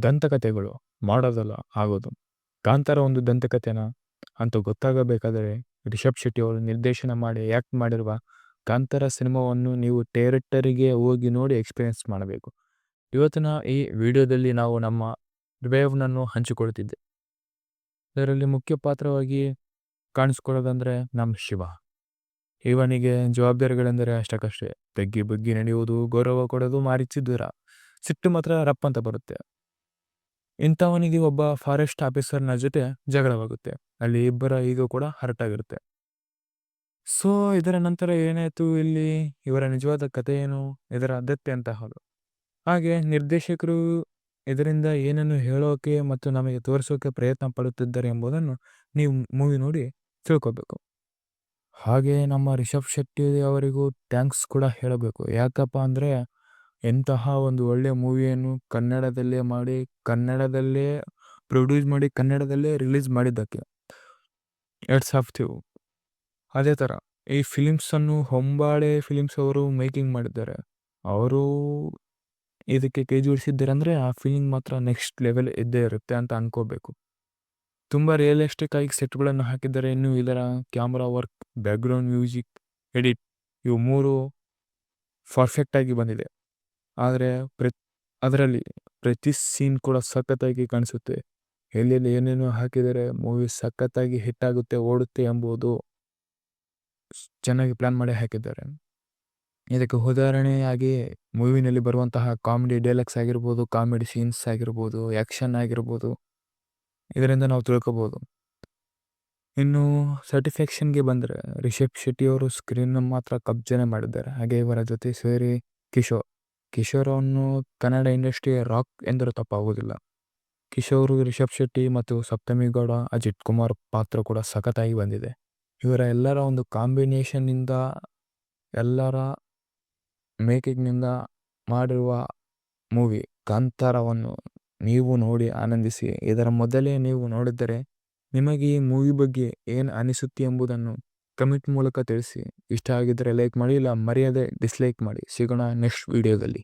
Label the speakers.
Speaker 1: ದಂತಕಥೆಗಳು ಮಾಡೋದಲ್ಲ ಆಗೋದು. ಕಾಂತಾರ ಒಂದು ದಂತಕಥೆನ ಅಂತ ಗೊತ್ತಾಗಬೇಕಾದರೆ ರಿಷಬ್ ಶೆಟ್ಟಿ ಅವರು ನಿರ್ದೇಶನ ಮಾಡಿ ಆ್ಯಕ್ಟ್ ಮಾಡಿರುವ ಕಾಂತಾರ ಸಿನಿಮಾವನ್ನು ನೀವು ಥಿಯೇಟರಿಗೆ ಹೋಗಿ ನೋಡಿ ಎಕ್ಸ್ಪೀರಿಯನ್ಸ್ ಮಾಡಬೇಕು. ಇವತ್ತಿನ ಈ ವಿಡಿಯೋದಲ್ಲಿ ನಾವು ನಮ್ಮ ಹೃದಯವನ್ನು ಹಂಚಿಕೊಳ್ತಿದ್ದೆ ಇದರಲ್ಲಿ ಮುಖ್ಯ ಪಾತ್ರವಾಗಿ ಕಾಣಿಸ್ಕೊಳ್ಳೋದಂದರೆ ನಮ್ಮ ಶಿವ. ಇವನಿಗೆ ಜವಾಬ್ದಾರಿಗಳೆಂದರೆ ಅಷ್ಟಕ್ಕಷ್ಟೇ. ತಗ್ಗಿ ಬಗ್ಗಿ ನಡೆಯುವುದು, ಗೌರವ ಕೊಡೋದು ಮಾರಿಚಿದ್ದೀರ ದೂರ. ಸಿಟ್ಟು ಮಾತ್ರ ರಪ್ ಅಂತ ಬರುತ್ತೆ. ಇಂಥವನಿಗೆ ಒಬ್ಬ ಫಾರೆಸ್ಟ್ ಆಫೀಸರ್ನ ಜೊತೆ ಜಗಳವಾಗುತ್ತೆ. ಅಲ್ಲಿ ಇಬ್ಬರ ಈಗ ಕೂಡ ಹರ್ಟ್ ಆಗಿರುತ್ತೆ. ಸೊ ಇದರ ನಂತರ ಏನಾಯಿತು ಇಲ್ಲಿ? ಇವರ ನಿಜವಾದ ಕಥೆ ಏನು? ಇದರ ಅಗತ್ಯ ಅಂತ ಹೌದು. ಹಾಗೆ ನಿರ್ದೇಶಕರು ಇದರಿಂದ ಏನನ್ನು ಹೇಳೋಕೆ ಮತ್ತು ನಮಗೆ ತೋರಿಸೋಕೆ ಪ್ರಯತ್ನ ಪಡುತ್ತಿದ್ದಾರೆ ಎಂಬುದನ್ನು ನೀವು ಮೂವಿ ನೋಡಿ ತಿಳ್ಕೊಬೇಕು. ಹಾಗೆ ನಮ್ಮ ರಿಷಬ್ ಶೆಟ್ಟಿ ಅವರಿಗೂ ಥ್ಯಾಂಕ್ಸ್ ಕೂಡ ಹೇಳಬೇಕು. ಯಾಕಪ್ಪ ಅಂದರೆ ಎಂತಹ ಒಂದು ಒಳ್ಳೆ ಮೂವಿಯನ್ನು ಕನ್ನಡದಲ್ಲೇ ಮಾಡಿ, ಕನ್ನಡದಲ್ಲೇ ಪ್ರೊಡ್ಯೂಸ್ ಮಾಡಿ, ಕನ್ನಡದಲ್ಲೇ ರಿಲೀಸ್ ಮಾಡಿದ್ದಕ್ಕೆ. ಎಟ್ಸ್ ಆಫ್ ಅದೇ ಥರ, ಈ ಫಿಲಿಮ್ಸನ್ನು ಹೊಂಬಾಳೆ ಫಿಲಿಮ್ಸ್ ಅವರು ಮೇಕಿಂಗ್ ಮಾಡಿದ್ದಾರೆ. ಅವರು ಇದಕ್ಕೆ ಕೈ ಜೋಡಿಸಿದ್ದಾರೆ ಅಂದರೆ ಆ ಫೀಲಿಂಗ್ ಮಾತ್ರ ನೆಕ್ಸ್ಟ್ ಲೆವೆಲ್ ಇದ್ದೇ ಇರುತ್ತೆ ಅಂತ ಅನ್ಕೋಬೇಕು. ತುಂಬ ರಿಯಲಿಸ್ಟಿಕ್ ಆಗಿ ಸೆಟ್ಗಳನ್ನು ಹಾಕಿದ್ದಾರೆ. ಇನ್ನು ಇದರ camera work background music edit ಇವು ಮೂರು ಪರ್ಫೆಕ್ಟಾಗಿ ಬಂದಿದೆ. ಆದರೆ ಅದರಲ್ಲಿ ಪ್ರತಿ ಸೀನ್ ಕೂಡ ಸಖತ್ತಾಗಿ ಕಾಣಿಸುತ್ತೆ. ಎಲ್ಲೆಲ್ಲಿ ಏನೇನು ಹಾಕಿದರೆ ಮೂವಿ ಸಖತ್ತಾಗಿ ಹಿಟ್ ಆಗುತ್ತೆ, ಓಡುತ್ತೆ ಎಂಬುದು ಚೆನ್ನಾಗಿ ಪ್ಲ್ಯಾನ್ ಮಾಡಿ ಹಾಕಿದ್ದಾರೆ. ಇದಕ್ಕೆ ಉದಾಹರಣೆಯಾಗಿ ಮೂವಿನಲ್ಲಿ ಬರುವಂತಹ ಕಾಮಿಡಿ ಡೈಲಾಗ್ಸ್ ಆಗಿರ್ಬೋದು ಕಾಮಿಡಿ ಸೀನ್ಸ್ ಆಗಿರ್ಬೋದು ಆ್ಯಕ್ಷನ್ ಆಗಿರ್ಬೋದು, ಇದರಿಂದ ನಾವು ತಿಳ್ಕೊಬೋದು. ಇನ್ನು ಸರ್ಟಿಫಿಕೇಷನ್ಗೆ ಬಂದರೆ ರಿಷಬ್ ಶೆಟ್ಟಿ ಅವರು ಸ್ಕ್ರೀನ್ ಮಾತ್ರ ಕಬ್ಜನೆ ಮಾಡಿದ್ದಾರೆ. ಹಾಗೆ ಇವರ ಜೊತೆ ಸೇರಿ ಕಿಶೋರ್. ಕಿಶೋರ್ ಅವನು ಕನ್ನಡ ಇಂಡಸ್ಟ್ರಿಯ ರಾಕ್ ಎಂದರೂ ತಪ್ಪಾಗುವುದಿಲ್ಲ. ಕಿಶೋರ್ ರಿಷಬ್ ಶೆಟ್ಟಿ ಮತ್ತು ಸಪ್ತಮಿ ಗೌಡ ಅಜಿತ್ ಕುಮಾರ್ ಪಾತ್ರ ಕೂಡ ಸಖತ್ತಾಗಿ ಬಂದಿದೆ. ಇವರ ಎಲ್ಲರ ಒಂದು ಕಾಂಬಿನೇಷನ್ನಿಂದ ಎಲ್ಲರ ಮೇಕಿಂಗ್ನಿಂದ ಮಾಡಿರುವ ಮೂವಿ ಕಾಂತಾರವನ್ನು ನೀವು ನೋಡಿ ಆನಂದಿಸಿ. ಇದರ ಮೊದಲೇ ನೀವು ನೋಡಿದ್ದರೆ ನಿಮಗೆ ಈ ಮೂವಿ ಬಗ್ಗೆ ಏನು ಅನಿಸುತ್ತೆ ಎಂಬುದನ್ನು ಕಮೆಂಟ್ ಮೂಲಕ ತಿಳಿಸಿ. ಇಷ್ಟ ಆಗಿದ್ದರೆ ಲೈಕ್ ಮಾಡಿ ಇಲ್ಲ ಮರೆಯದೆ ಡಿಸ್ಲೈಕ್ ಮಾಡಿ. ಸಿಗೋಣ ನೆಕ್ಸ್ಟ್ ವಿಡಿಯೋದಲ್ಲಿ.